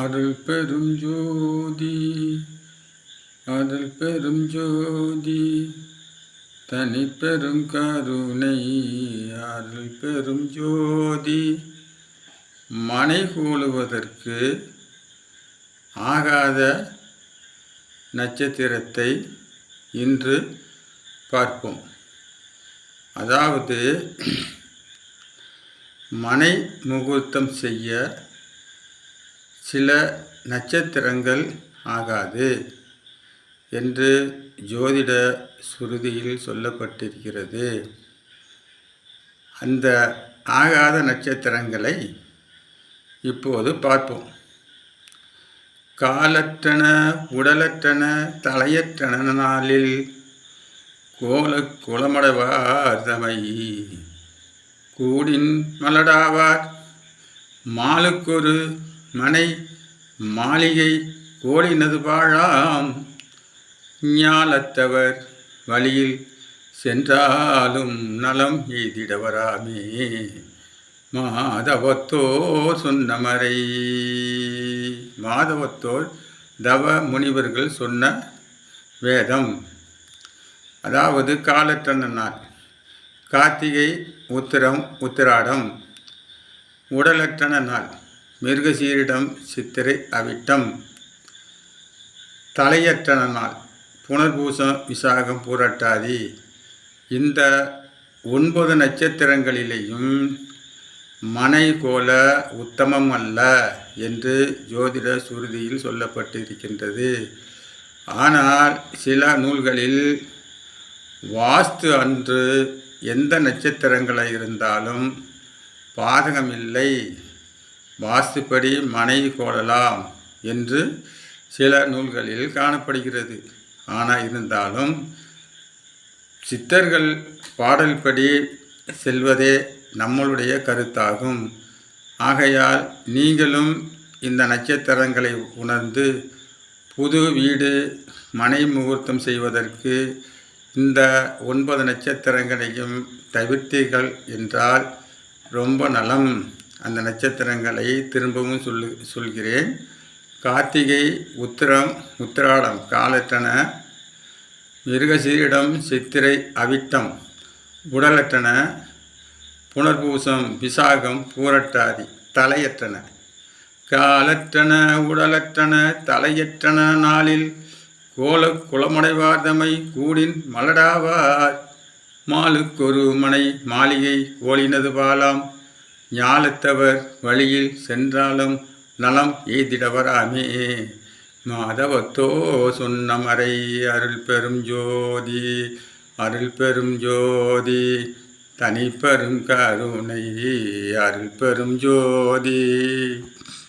அருள் பெரும் ஜோதி அருள் பெரும் ஜோதி தனி பெரும் கருணை அருள் பெரும் ஜோதி. மனை கூழுவதற்கு ஆகாத நட்சத்திரத்தை இன்று பார்ப்போம். அதாவது மனை முகூர்த்தம் செய்ய சில நட்சத்திரங்கள் ஆகாது என்று ஜோதிட சுருதியில் சொல்லப்பட்டிருக்கிறது. அந்த ஆகாத நட்சத்திரங்களை இப்போது பார்ப்போம். காலற்றன உடலற்றன தலையற்றன நாளில் கோல குளமடவார் தமை. கூடின் மலடாவார் மாலுக்கொரு மனை மாளிகை கோழினது வாழாம் ஞாலத்தவர் வழியில் சென்றாலும் நலம் எய்திடவராமே. மாதவத்தோர் சொன்னமரை. மாதவத்தோர் தவ முனிவர்கள் சொன்ன வேதம். அதாவது காலற்றன நாள். கார்த்திகை உத்திரம் உத்திராடம். உடலற்றன நாள். மிருகசீரிடம் சித்திரை அவிட்டம். தலையற்ற நாள் புனர்பூசம் விசாகம் பூரட்டாதி. இந்த ஒன்பது நட்சத்திரங்களிலேயும் மனை கோல உத்தமம் அல்ல என்று ஜோதிட சுருதியில் சொல்லப்பட்டிருக்கின்றது. ஆனால் சில நூல்களில் வாஸ்து அன்று எந்த நட்சத்திரங்களாக இருந்தாலும் பாதகமில்லை. வாஸ்துப்படி மனைவி கோடலாம் என்று சில நூல்களில் காணப்படுகிறது. ஆனால் இருந்தாலும் சித்தர்கள் பாடல்படி செல்வதே நம்மளுடைய கருத்தாகும். ஆகையால் நீங்களும் இந்த நட்சத்திரங்களை உணர்ந்து புது வீடு மனை முகூர்த்தம் செய்வதற்கு இந்த ஒன்பது நட்சத்திரங்களையும் தவிர்த்தீர்கள் என்றால் ரொம்ப நலம். அந்த நட்சத்திரங்களை திரும்பவும் சொல்லு சொல்கிறேன். கார்த்திகை உத்திரம் உத்திராடம் காலற்றன. மிருகசீரிடம் சித்திரை அவிட்டம் உடலற்றன. புனர்பூசம் விசாகம் பூரட்டாதி தலையற்றன. காலற்றன உடலற்றன தலையற்றன நாளில் கோல குளமடைவார்தமை கூடின் மலடாவார். மாலுக்கொரு மனை மாளிகை கோலினது பாலாம் ஞாலத்தவர் வழியில் சென்றாலும் நலம் எய்திடவராமே. மாதவத்தோ சொன்னமறை அருள் பெரும் ஜோதி அருள் பெரும் ஜோதி தனி பெரும் கருணை அருள் பெரும் ஜோதி.